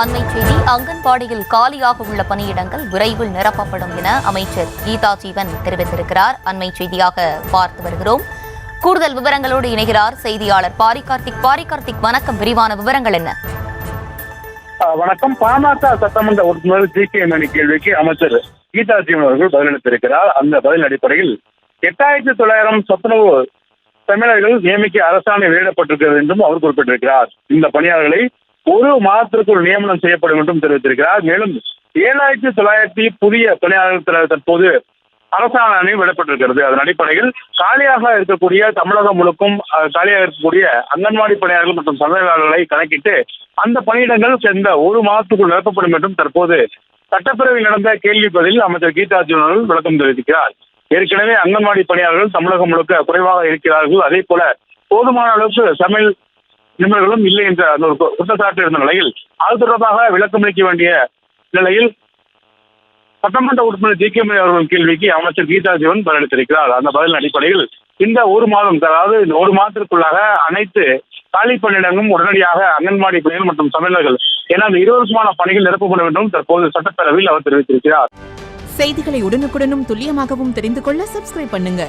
அண்மை செய்தி அங்கன்வாடியில் காலியாக உள்ள பணியிடங்கள் விரைவில் நிரப்பப்படும் என அமைச்சர் கீதா ஜீவன் தெரிவித்திருக்கிறார். அண்மை செய்தியாக பார்த்து வருகிறோம். கூடுதல் விவரங்களோடு இணைகிறார் செய்தியாளர் பாரி கார்த்திக் பாரி கார்த்திக் வணக்கம். விரிவான விவரங்கள் என்ன? ஆஹ் வணக்கம். பாமக சட்டமன்ற உறுப்பினர் ஜி கே மணி கேள்விக்கு அமைச்சர் கீதா ஜீவன் அவர்கள் பதிலளித்திருக்கிறார் அந்த பதில் அடிப்படையில் எட்டாயிரத்தி தொள்ளாயிரம் சத்துணவு தமிழர்கள் நியமிக்க அரசாணை வெளியிடப்பட்டிருக்கிறது என்றும் அவர் குறிப்பிட்டிருக்கிறார். இந்த பணியாளர்களை ஒரு மாதத்திற்குள் நியமனம் செய்யப்படும் என்றும் தெரிவித்திருக்கிறார். மேலும் ஏழாயிரத்தி தொள்ளாயிரத்தி புதிய பணியாளர்கள் தற்போது அரசாணை விடப்பட்டிருக்கிறது. அதன் அடிப்படையில் காலியாக இருக்கக்கூடிய தமிழகம் முழுக்கும் அஹ், காலியாக இருக்கக்கூடிய அங்கன்வாடி பணியாளர்கள் மற்றும் சந்தையாளர்களை கணக்கிட்டு அந்த பணியிடங்கள் சென்ற ஒரு மாதத்துக்குள் நிரப்பப்படும் என்றும் தற்போது சட்டப்பேரவையில் நடந்த கேள்வி பதிலில் அமைச்சர் கீதா அவர்கள் விளக்கம் தெரிவிக்கிறார் ஏற்கனவே அங்கன்வாடி பணியாளர்கள் தமிழகம் முழுக்க குறைவாக இருக்கிறார்கள். அதே போல போதுமான அளவுக்கு சமையல் நிபுணர்களும் இல்லை என்ற அந்த ஒரு குற்றச்சாட்டு இருந்த நிலையில் அது தொடர்பாக விளக்கம் அளிக்க வேண்டிய நிலையில் சட்டமன்ற உறுப்பினர் ஜி கே அவர்களின் கேள்விக்கு அமைச்சர் கீதா ஜீவன் பதிலளித்திருக்கிறார் அந்த பதிலின் அடிப்படையில் இந்த ஒரு மாதம் அதாவது இந்த ஒரு மாதத்திற்குள்ளாக அனைத்து காலி பணியிடங்களும் உடனடியாக அங்கன்வாடி பணிகள் மற்றும் சமையலர்கள் என அந்த இருவருக்குமான பணிகள் நிரப்பப்பட வேண்டும் தற்போது சட்டப்பேரவையில் அவர் தெரிவித்திருக்கிறார். செய்திகளை உடனுக்குடனும் துல்லியமாகவும் தெரிந்து கொள்ள சப்ஸ்கிரைப் பண்ணுங்க.